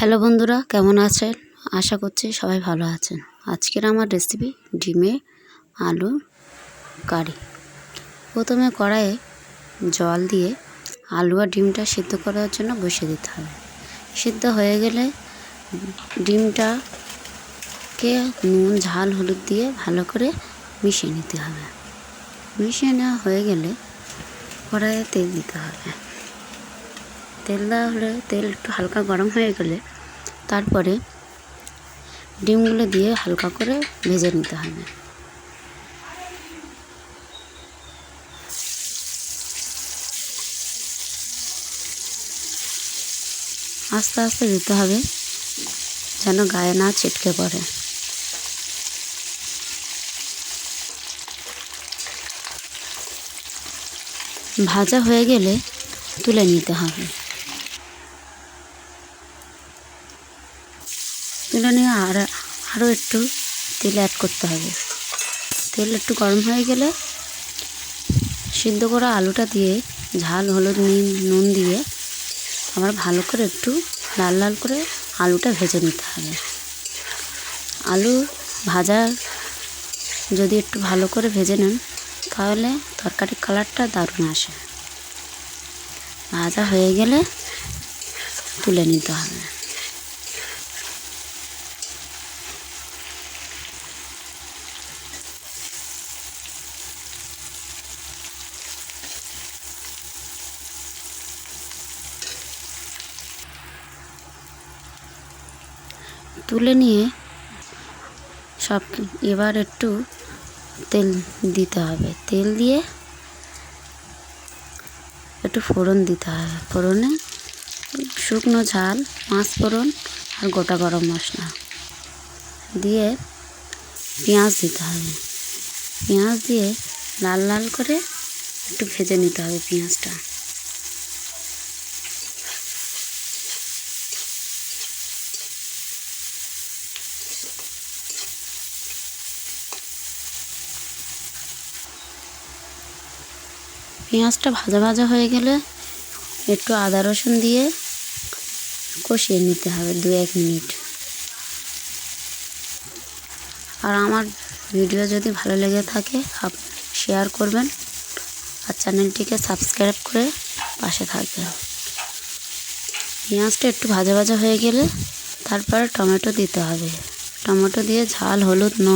Hello বন্ধুরা, কেমন আছেন? আশা করছি সবাই ভালো আছেন। আজকের আমার রেসিপি ডিমে আলু কারি। প্রথমে কড়াইয়ে জল দিয়ে আলু আর ডিমটা সিদ্ধ করার জন্য বসিয়ে দিতে হবে। সিদ্ধ হয়ে গেলে ডিমটাকে নুন, ঝাল, হলুদ দিয়ে ভালো করে মিশিয়ে নিতে হবে। মিশিয়ে নেওয়া হয়ে গেলে কড়াইয়ে তেল দিতে হবে। তেল দেওয়া হলে তেল একটু হালকা গরম হয়ে গেলে তারপরে ডিমগুলো দিয়ে হালকা করে ভেজে নিতে হবে। আস্তে আস্তে দিতে হবে যেন গায়ে না ছিটকে পড়ে। ভাজা হয়ে গেলে তুলে নিতে হবে। তুলে নিয়ে আর আরও একটু তেল অ্যাড করতে হবে। তেল একটু গরম হয়ে গেলে সিদ্ধ করা আলুটা দিয়ে ঝাল, হলুদ নুন দিয়ে আবার ভালো করে একটু লাল লাল করে আলুটা ভেজে নিতে হবে। আলু ভাজা যদি একটু ভালো করে ভেজে নেন, তাহলে তরকারির কালারটা দারুণ আসে। ভাজা হয়ে গেলে তুলে নিতে হবে। তুলে নিয়ে সব এবার একটু তেল দিতে হবে। তেল দিয়ে একটু ফোড়ন দিতে হবে। ফোড়নে শুকনো ঝাল পাঁচ ফোড়ন আর গোটা গরম মশলা দিয়ে পেঁয়াজ দিতে হবে। পেঁয়াজ দিয়ে লাল লাল করে একটু ভেজে নিতে হবে পেঁয়াজটা। পেঁয়াজটা ভাজা ভাজা হয়ে গেলে একটু আদা রসুন দিয়ে কষিয়ে নিতে হবে দু এক মিনিট। আর আমার ভিডিও যদি ভালো লেগে থাকে, আপ শেয়ার করবেন আর চ্যানেলটিকে সাবস্ক্রাইব করে পাশে থাকবেন। পেঁয়াজটা একটু ভাজা ভাজা হয়ে গেলে তারপরে টমেটো দিতে হবে। টমেটো দিয়ে ঝাল, হলুদ, ন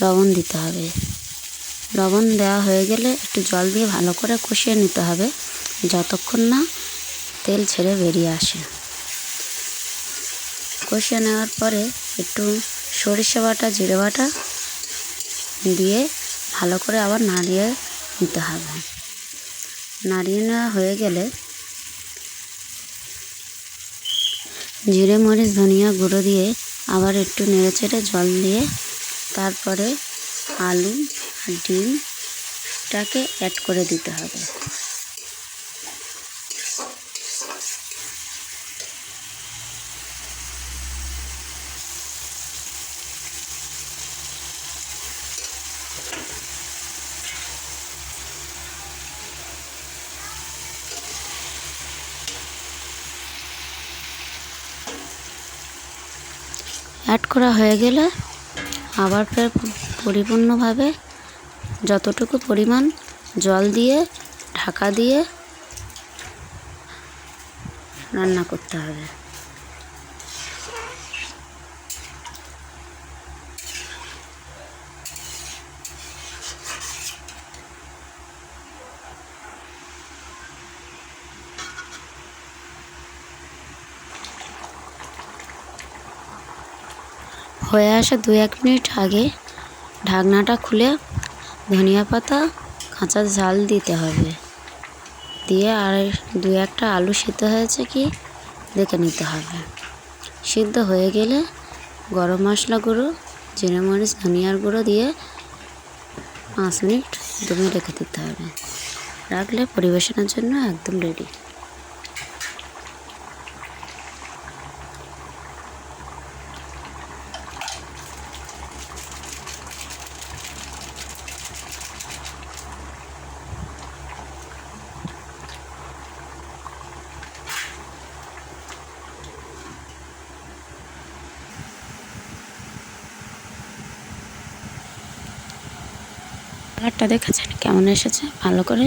লবণ দিতে হবে। লবণ দেওয়া হয়ে গেলে একটু জল দিয়ে ভালো করে কষিয়ে নিতে হবে। যতক্ষণ না তেল ছেড়ে বেরিয়ে আসে। কষিয়ে নেওয়ার পরে একটু সরিষা বাটা, জিরে বাটা দিয়ে ভালো করে আবার নাড়িয়ে নিতে হবে। নাড়িয়ে নেওয়া হয়ে গেলে জিরে, মরিচ, ধনিয়া গুঁড়ো দিয়ে আবার একটু নেড়ে চেড়ে জল দিয়ে তারপরে আলু ডিমটাকে অ্যাড করে দিতে হবে। অ্যাড করা হয়ে গেলে আবার ফের পরিপূর্ণভাবে যতটুকু পরিমাণ জল দিয়ে, ঢাকা দিয়ে রান্না করতে হবে। হয়ে আসা দু এক মিনিট আগে ঢাকনাটা খুলে ধনিয়া পাতা, কাঁচা ঝাল দিতে হবে। দিয়ে আর দু একটা আলু সিদ্ধ হয়েছে কি, দেখে নিতে হবে। সিদ্ধ হয়ে গেলে গরম মশলা গুঁড়ো, জিরে মরিচ, ধনিয়ার গুঁড়ো দিয়ে পাঁচ মিনিট দমে রেখে দিতে হবে। রাখলে পরিবেশনের জন্য একদম রেডি কালারটা দেখেছেন? কেমন এসেছে? ভালো করে